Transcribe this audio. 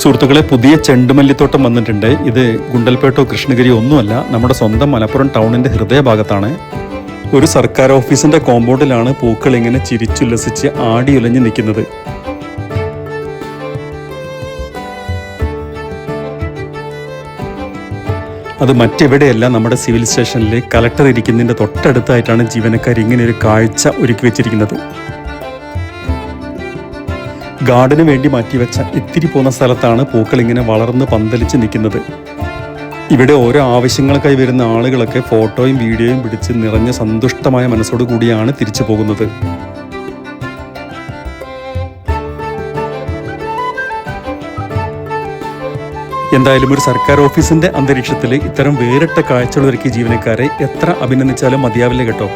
സുഹൃത്തുക്കളെ പുതിയ ചെണ്ടുമല്ലിത്തോട്ടം വന്നിട്ടുണ്ട്. ഇത് ഗുണ്ടൽപേട്ടോ കൃഷ്ണഗിരി ഒന്നുമല്ല നമ്മുടെ സ്വന്തം മലപ്പുറം ടൗണിന്റെ ഹൃദയഭാഗത്താണ്. ഒരു സർക്കാർ ഓഫീസിന്റെ കോമ്പൗണ്ടിലാണ് പൂക്കൾ ഇങ്ങനെ ചിരിച്ചുല്ലസിച്ച് ആടിയുലഞ്ഞ് നിൽക്കുന്നത്. അത് മറ്റെവിടെയല്ല നമ്മുടെ സിവിൽ സ്റ്റേഷനിലെ കലക്ടർ ഇരിക്കുന്നതിന്റെ തൊട്ടടുത്തായിട്ടാണ് ജീവനക്കാർ ഇങ്ങനെ ഒരു കാഴ്ച ഒരുക്കി വെച്ചിരിക്കുന്നത്. ഗാർഡന് വേണ്ടി മാറ്റിവെച്ച ഇത്തിരി പോകുന്ന സ്ഥലത്താണ് പൂക്കൾ ഇങ്ങനെ വളർന്ന് പന്തലിച്ച് നിൽക്കുന്നത്. ഇവിടെ ഓരോ ആവശ്യങ്ങൾക്കായി വരുന്ന ആളുകളൊക്കെ ഫോട്ടോയും വീഡിയോയും പിടിച്ച് നിറഞ്ഞ സന്തുഷ്ടമായ മനസ്സോടു കൂടിയാണ് തിരിച്ചു പോകുന്നത്. എന്തായാലും ഒരു സർക്കാർ ഓഫീസിന്റെ അന്തരീക്ഷത്തിൽ ഇത്തരം വേറിട്ട കാഴ്ചകളൊരുക്കിയ ജീവനക്കാരെ എത്ര അഭിനന്ദിച്ചാലും മതിയാവില്ല കേട്ടോ.